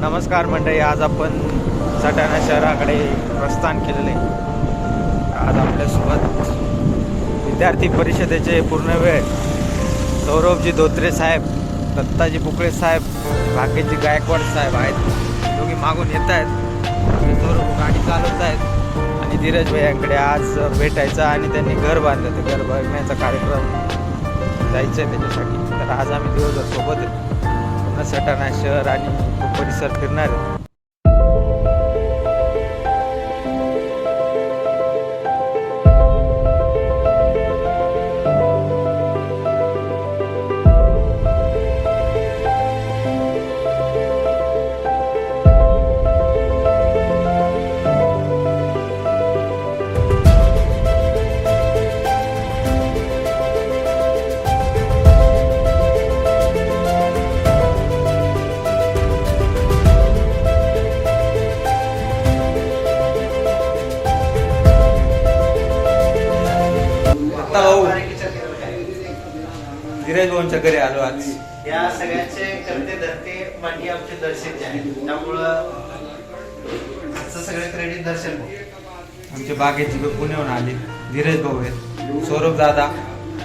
नमस्कार मंडळी आज आपण सटाणा शहराकडे प्रस्थान केलेले. आज आपल्यासोबत विद्यार्थी परिषदेचे पूर्ण वेळ सौरभजी धोत्रे साहेब दत्ताजी पुकळे साहेब भाग्यजी गायकवाड साहेब आहेत. दोघी मागून येत आहेत सौरभ गाडी चालवत आहेत आणि धीरज भैयांकडे आज भेटायचं आणि त्यांनी घर बांधलं. ते घर बांधण्याचा कार्यक्रम जायचं आहे त्याच्यासाठी. तर आज आम्ही दिवसभर सोबत आहे. सटाणा शहर आणि परिसर फिरणार आहे. दत्ता भाऊ. धीरज भाऊंच्या घरी आलो आज. या सगळ्यांचे करते धरते मांडी आमचे दर्शन आहे त्यामुळं आजचं सगळं क्रेडिट दर्शन. आमचे बागेची पुण्याहून आले. धीरज भाऊ आहेत. सौरभ दादा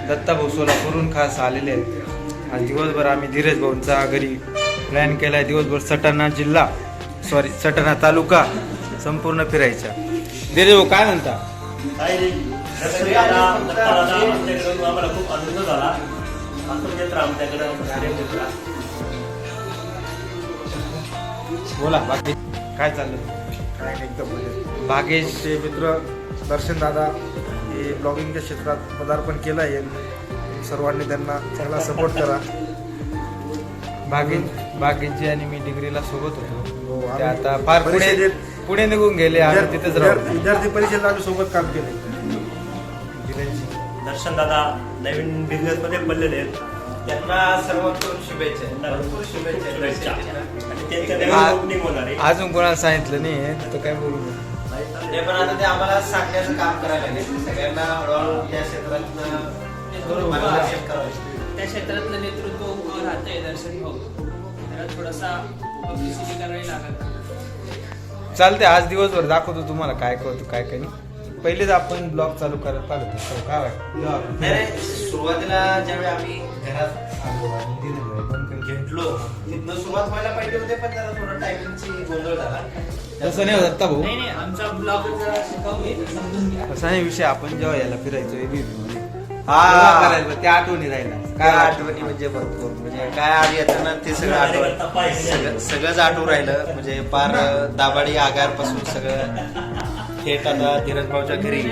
दत्ता भाऊ सोलापूरहून खास आलेले आहेत. आज दिवसभर आम्ही धीरज भाऊंचा घरी प्लॅन केलाय. दिवसभर सटाणा जिल्हा सॉरी सटाणा तालुका संपूर्ण फिरायचा. धीरज भाऊ काय म्हणता? आम्हाला खूप आनंद झाला. असं आमच्याकडे मित्रा. बोला बाकी काय चाललं काय नाही एकदम म्हणजे बागेश ते मित्र दर्शन दादा हे ब्लॉगिंगच्या क्षेत्रात पदार्पण केलं आहे. सर्वांनी त्यांना चांगला सपोर्ट करा. बागेश बागेशजी आणि मी डिग्रीला सोबत होतो. हो, ते आम्ही आता फार पुढे परिषदेत- पुढे निघून गेले आम्ही तिथेच विद्यार्थी राहू. विद्यार्थी परिषदेत आम्ही सोबत काम केले दर्शन दादा नवीन बिझनेस मध्ये पडलेले आहेत. त्यांना सर्वांकडून शुभेच्छा. भरपूर शुभेच्छा. शुभेच्छा. आणि त्यांच्या आ- नवीन ओपनिंग होणार आहे. अजून कोणाला सांगितलं नाही तर काय बोलू नये. ते पण आता ते आम्हाला सांगण्याचं काम करायला लागेल. सगळ्यांना हळूहळू त्या क्षेत्रातनं मार्गदर्शन करावं त्या क्षेत्रातलं नेतृत्व उभं राहतंय दर्शन भाऊ. त्याला थोडासा पब्लिसिटी करावी लागत चालते आज दिवसभर दाखवतो तुम्हाला काय करतो काय काय नाही. पहिलेच आपण ब्लॉग चालू करत पाहिलं होतं. काय वाटतं? आपण- नाही नाही, सुरुवातीला ज्यावेळी आम्ही घरात आलो आणि बंद. घेतलो तिथनं सुरुवात व्हायला पाहिजे होते पण जरा थोडं टायमिंगची गोंधळ झाला. तसं नाही होत आत्ता भाऊ. नाही नाही. आमचा ब्लॉग जरा शिकवली समजून घ्या. असा नाही विषय आपण जेव्हा याला फिरायचो मध्ये. हा. तेव्हा करायचं त्या आठवणी राहिला काय आठवणी म्हणजे भरपूर. म्हणजे काय आधी येताना ते सगळं आठवण. सगळं सगळंच आठवून राहिलं. म्हणजे पार दाबाडी आगारपासून सगळं थेट आता धीरजभाऊच्या घरी